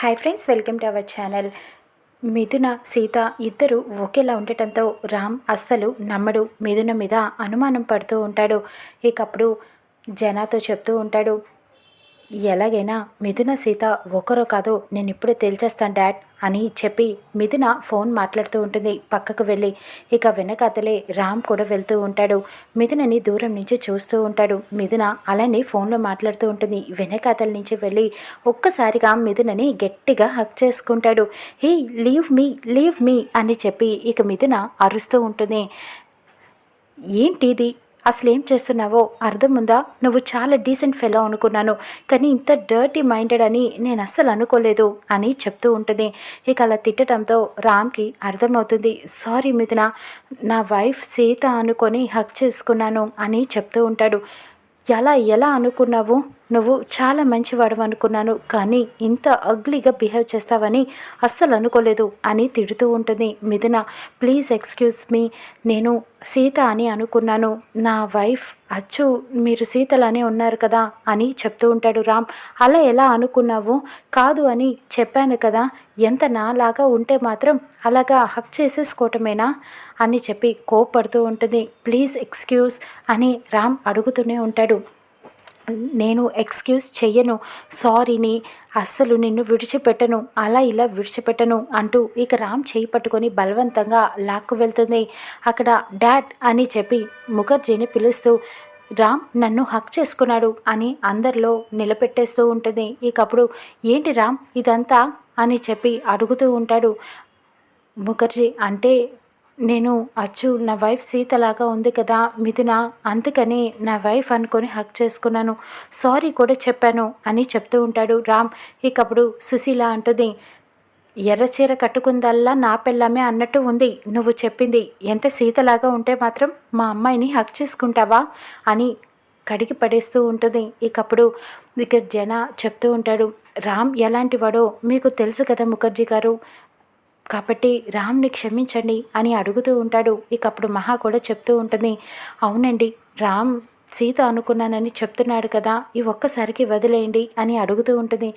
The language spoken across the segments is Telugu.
Hi friends welcome to our channel Mithuna Seetha ఇద్దరు ఒకేలా ఉండటంతో రామ్ అస్సలు నమ్మడు. మిథున మీద అనుమానం పడుతూ ఉంటాడు. ఇకప్పుడు జనాతో చెప్తూ ఉంటాడు ఎలాగైనా మిథున సీత ఒకరో కాదో నేను ఇప్పుడే తేల్చేస్తాను డాడ్. అని చెప్పి మిథున ఫోన్ మాట్లాడుతూ ఉంటుంది. పక్కకు వెళ్ళి ఇక వెనకాతలే రామ్ కూడా వెళ్తూ ఉంటాడు. మిథునని దూరం నుంచి చూస్తూ ఉంటాడు. మిథున అలానే ఫోన్లో మాట్లాడుతూ ఉంటుంది. వెనకాతల నుంచి వెళ్ళి ఒక్కసారిగా మిథునని గట్టిగా హక్ చేసుకుంటాడు. Hey leave me leave me అని చెప్పి ఇక మిథున అరుస్తూ ఉంటుంది. ఏంటిది? అసలు ఏం చేస్తున్నావో అర్థం ఉందా? నువ్వు చాలా డీసెంట్ ఫెలో అనుకున్నాను. కానీ ఇంత డర్టీ మైండెడ్ అని నేను అస్సలు అనుకోలేదు అని చెప్తూ ఉంటుంది. ఇక అలా తిట్టడంతో రామ్కి అర్థమవుతుంది. సారీ మిథున నా వైఫ్ సీత అనుకొని హక్ చేసుకున్నాను అని చెప్తూ ఉంటాడు. ఎలా ఎలా అనుకున్నావు? నువ్వు చాలా మంచివాడు అనుకున్నాను. కానీ ఇంత అగ్లీగా బిహేవ్ చేస్తావని అస్సలు అనుకోలేదు అని తిడుతూ ఉంటుంది మిథున. ప్లీజ్ ఎక్స్క్యూజ్ మీ నేను సీత అని అనుకున్నాను. నా వైఫ్ అచ్చు మీరు సీతలానే ఉన్నారు కదా అని చెప్తూ ఉంటాడు రామ్. అలా ఎలా అనుకున్నావు? కాదు అని చెప్పాను కదా. ఎంత నాలాగా ఉంటే మాత్రం అలాగా హక్ చేసేసుకోవటమేనా? అని చెప్పి కోప్పడుతూ ఉంటుంది. ప్లీజ్ ఎక్స్క్యూజ్ అని రామ్ అడుగుతూనే ఉంటాడు. నేను ఎక్స్క్యూజ్ చెయ్యను. సారీని అస్సలు నిన్ను విడిచిపెట్టను. అలా ఇలా విడిచిపెట్టను అంటూ ఇక రామ్ చేయి పట్టుకొని బలవంతంగా లాక్కు వెళ్తుంది. అక్కడ డాడ్ అని చెప్పి ముఖర్జీని పిలుస్తూ రామ్ నన్ను హక్ చేసుకున్నాడు అని అందరిలో నిలబెట్టేస్తూ ఉంటుంది. ఇకప్పుడు ఏంటి రామ్ ఇదంతా? అని చెప్పి అడుగుతూ ఉంటాడు ముఖర్జీ. అంటే నేను అచ్చు నా వైఫ్ సీతలాగా ఉంది కదా మిథున అందుకని నా వైఫ్ అనుకొని హక్ చేసుకున్నాను. సారీ కూడా చెప్పాను అని చెప్తూ ఉంటాడు రామ్. ఇకప్పుడు సుశీల అంటుంది ఎర్రచీర కట్టుకుందల్లా నా పెళ్ళమే అన్నట్టు ఉంది. నువ్వు చెప్పింది ఎంత సీతలాగా ఉంటే మాత్రం మా అమ్మాయిని హక్ చేసుకుంటావా? అని కడిగి పడేస్తూ ఉంటుంది. ఇకప్పుడు ఇక జన చెప్తూ ఉంటాడు రామ్ ఎలాంటి వాడో మీకు తెలుసు కదా ముఖర్జీ గారు. కాబట్టి రామ్ని క్షమించండి అని అడుగుతూ ఉంటాడు. ఇక అప్పుడు మహా కూడా చెప్తూ ఉంటుంది. అవునండి రామ్ సీత అనుకున్నానని చెప్తున్నాడు కదా ఈ ఒక్కసారికి వదిలేయండి అని అడుగుతూ ఉంటుంది.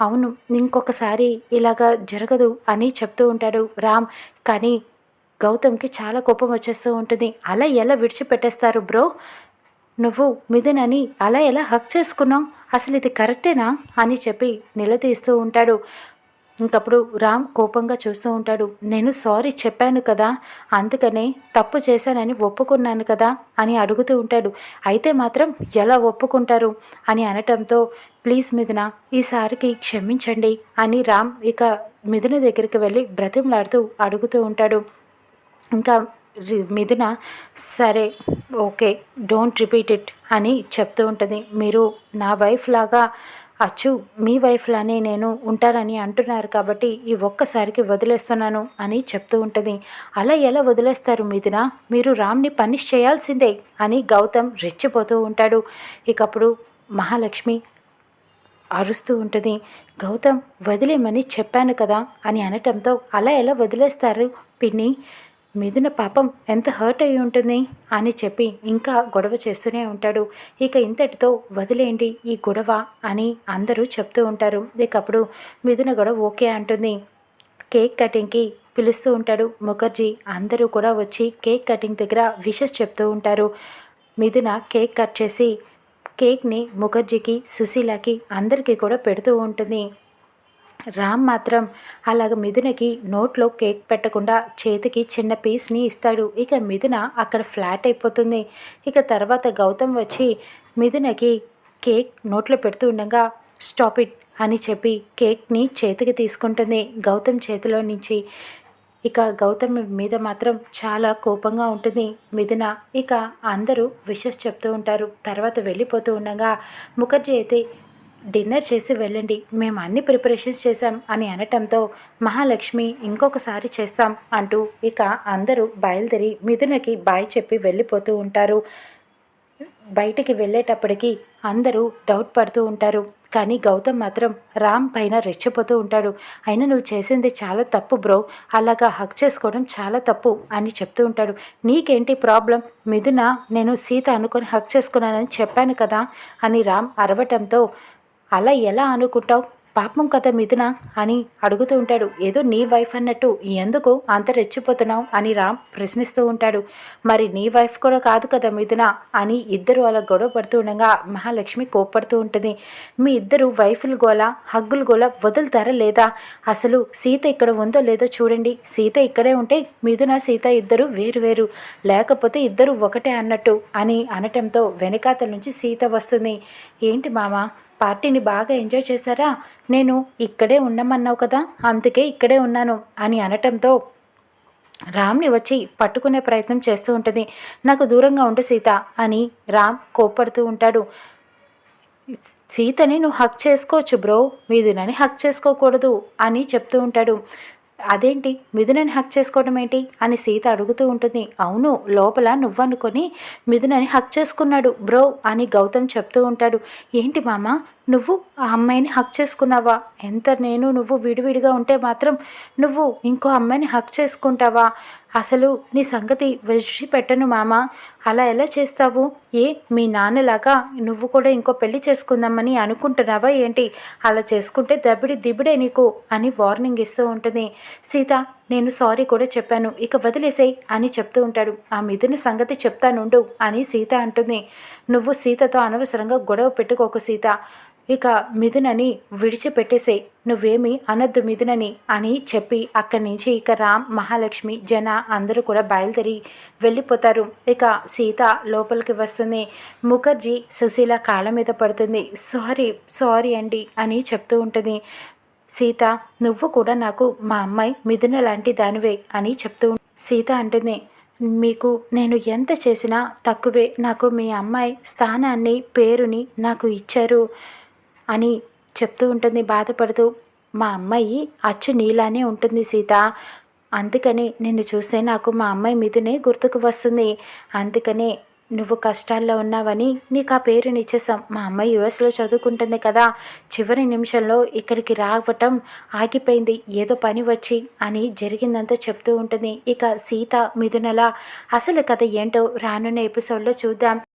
అవును ఇంకొకసారి ఇలాగా జరగదు అని చెప్తూ ఉంటాడు రామ్. కానీ గౌతమ్కి చాలా కోపం వచ్చేస్తూ ఉంటుంది. అలా ఎలా విడిచిపెట్టేస్తారు బ్రో? నువ్వు మిథునని అలా ఎలా హక్ చేసుకున్నావు? అసలు ఇది కరెక్టేనా? అని చెప్పి నిలదీస్తూ ఉంటాడు. ఇంకప్పుడు రామ్ కోపంగా చూస్తూ ఉంటాడు. నేను సారీ చెప్పాను కదా అందుకనే తప్పు చేశానని ఒప్పుకున్నాను కదా అని అడుగుతూ ఉంటాడు. అయితే మాత్రం ఎలా ఒప్పుకుంటారు అని అనటంతో ప్లీజ్ మిథున ఈసారికి క్షమించండి అని రామ్ ఇక మిథున దగ్గరికి వెళ్ళి బ్రతిమలాడుతూ అడుగుతూ ఉంటాడు. ఇంకా మిథున సరే ఓకే డోంట్ రిపీట్ ఇట్ అని చెప్తూ ఉంటుంది. మీరు నా వైఫ్ లాగా అచ్చు మీ వైఫ్లానే నేను ఉంటానని అంటున్నారు కాబట్టి ఈ ఒక్కసారికి వదిలేస్తున్నాను అని చెప్తూ ఉంటుంది. అలా ఎలా వదిలేస్తారు మీదిన మీరు రామ్ని పనిష్ చేయాల్సిందే అని గౌతమ్ రెచ్చిపోతూ ఉంటాడు. ఇకప్పుడు మహాలక్ష్మి అరుస్తూ ఉంటుంది. గౌతమ్ వదిలేమని చెప్పాను కదా అని అనటంతో అలా ఎలా వదిలేస్తారు పిన్ని? మిథున పాపం ఎంత హర్ట్ అయి ఉంటుంది అని చెప్పి ఇంకా గొడవ చేస్తూనే ఉంటాడు. ఇక ఇంతటితో వదిలేండి ఈ గొడవ అని అందరూ చెప్తూ ఉంటారు. ఇకప్పుడు మిథున గొడవ ఓకే అంటుంది. కేక్ కటింగ్కి పిలుస్తూ ఉంటాడు. ముఖర్జీ అందరూ కూడా వచ్చి కేక్ కటింగ్ దగ్గర విషెస్ చెప్తూ ఉంటారు. మిథున కేక్ కట్ చేసి కేక్ని ముఖర్జీకి సుశీలకి అందరికీ కూడా పెడుతూ ఉంటుంది. రామ్ మాత్రం అలాగ మిథునకి నోట్లో కేక్ పెట్టకుండా చేతికి చిన్న పీస్ని ఇస్తాడు. ఇక మిథున అక్కడ ఫ్లాట్ అయిపోతుంది. ఇక తర్వాత గౌతమ్ వచ్చి మిథునకి కేక్ నోట్లో పెడుతూ ఉండగా స్టాప్ ఇట్ అని చెప్పి కేక్ని చేతికి తీసుకుంటుంది గౌతమ్ చేతిలో నుంచి. ఇక గౌతమ్ మీద మాత్రం చాలా కోపంగా ఉంటుంది మిథున. ఇక అందరూ విషెస్ చెప్తూ ఉంటారు. తర్వాత వెళ్ళిపోతూ ఉండగా ముఖర్జీ అయితే డిన్నర్ చేసి వెళ్ళండి. మేము అన్ని ప్రిపరేషన్స్ చేశాం అని అనటంతో మహాలక్ష్మి ఇంకొకసారి చేస్తాం అంటూ ఇక అందరూ బయలుదేరి మిథునకి బాయ్ చెప్పి వెళ్ళిపోతూ ఉంటారు. బయటికి వెళ్ళేటప్పటికి అందరూ డౌట్ పడుతూ ఉంటారు. కానీ గౌతమ్ మాత్రం రామ్ పైన రెచ్చిపోతూ ఉంటాడు. అయినా నువ్వు చేసింది చాలా తప్పు బ్రో. అలాగా హక్ చేసుకోవడం చాలా తప్పు అని చెప్తూ ఉంటాడు. నీకేంటి ప్రాబ్లం? మిథున నేను సీత అనుకొని హక్ చేసుకున్నానని చెప్పాను కదా అని రామ్ అరవటంతో అలా ఎలా అనుకుంటావు? పాపం కథ మిథున అని అడుగుతూ ఉంటాడు. ఏదో నీ వైఫ్ అన్నట్టు ఎందుకు అంత రెచ్చిపోతున్నావు అని రామ్ ప్రశ్నిస్తూ ఉంటాడు. మరి నీ వైఫ్ కూడా కాదు కదా మిథున అని ఇద్దరు అలా గొడవ పడుతూ ఉండగా మహాలక్ష్మి కోప్పడుతూ ఉంటుంది. మీ ఇద్దరు వైఫులు గోల హగ్గులు గోల వదులుతారా లేదా? అసలు సీత ఇక్కడ ఉందో లేదో చూడండి. సీత ఇక్కడే ఉంటే మిథున సీత ఇద్దరు వేరు వేరు. లేకపోతే ఇద్దరు ఒకటే అన్నట్టు అని అనటంతో వెనకాతల నుంచి సీత వస్తుంది. ఏంటి మామ? పార్టీని బాగా ఎంజాయ్ చేశారా? నేను ఇక్కడే ఉండమన్నావు కదా అందుకే ఇక్కడే ఉన్నాను అని అనటంతో రామ్ని వచ్చి పట్టుకునే ప్రయత్నం చేస్తూ ఉంటుంది. నాకు దూరంగా ఉండు సీత అని రామ్ కోప్పడుతూ ఉంటాడు. సీతని నువ్వు హక్ చేసుకోవచ్చు బ్రో మీదునని హక్ చేసుకోకూడదు అని చెప్తూ ఉంటాడు. అదేంటి? మిథునని హక్ చేసుకోవడం ఏంటి? అని సీత అడుగుతూ ఉంటుంది. అవును లోపల నువ్వనుకొని మిథునని హక్ చేసుకున్నాడు బ్రో అని గౌతమ్ చెప్తూ ఉంటాడు. ఏంటి మామ? నువ్వు ఆ అమ్మాయిని హక్ చేసుకున్నావా? ఎంత నేను నువ్వు విడివిడిగా ఉంటే మాత్రం నువ్వు ఇంకో అమ్మాయిని హక్ చేసుకుంటావా? అసలు నీ సంగతి పెట్టను మామ. అలా ఎలా చేస్తావు? ఏ మీ నాన్నలాగా నువ్వు కూడా ఇంకో పెళ్ళి చేసుకుందామని అనుకుంటున్నావా ఏంటి? అలా చేసుకుంటే దబిడి దిబిడే నీకు అని వార్నింగ్ ఇస్తూ ఉంటుంది. సీత నేను సారీ కూడా చెప్పాను. ఇక వదిలేసేయ్ అని చెప్తూ ఉంటాడు. ఆ మిథుని సంగతి చెప్తానుండు అని సీత అంటుంది. నువ్వు సీతతో అనవసరంగా గొడవ పెట్టుకోకు సీత. ఇక మిథునని విడిచిపెట్టేసేయ్. నువ్వేమి అనద్దు మిథునని అని చెప్పి అక్కడి నుంచి ఇక రామ్ మహాలక్ష్మి జన అందరూ కూడా బయలుదేరి వెళ్ళిపోతారు. ఇక సీత లోపలికి వస్తుంది. ముఖర్జీ సుశీల కాళ్ళ మీద పడుతుంది. సారీ సారీ అండి అని చెప్తూ ఉంటుంది. సీత నువ్వు కూడా నాకు మా అమ్మాయి మిథున లాంటి దానివే అని చెప్తూ సీత అంటుంది. మీకు నేను ఎంత చేసినా తక్కువే నాకు మీ అమ్మాయి స్థానాన్ని పేరుని నాకు ఇచ్చారు అని చెప్తూ ఉంటుంది. బాధపడుతూ మా అమ్మాయి అచ్చు నీలానే ఉంటుంది సీత. అందుకని నిన్ను చూస్తే నాకు మా అమ్మాయి మీదనే గుర్తుకు వస్తుంది. అందుకనే నువ్వు కష్టాల్లో ఉన్నావని నీకు ఆ పేరు ఇచ్చేసాం మా అమ్మాయి యుఎస్లో చదువుకుంటుంది కదా. చివరి నిమిషంలో ఇక్కడికి రావటం ఆగిపోయింది. ఏదో పని వచ్చి అని జరిగిందంతా చెప్తూ ఉంటుంది. ఇక సీత మిథునల అసలు కథ ఏంటో రానున్న ఎపిసోడ్లో చూద్దాం.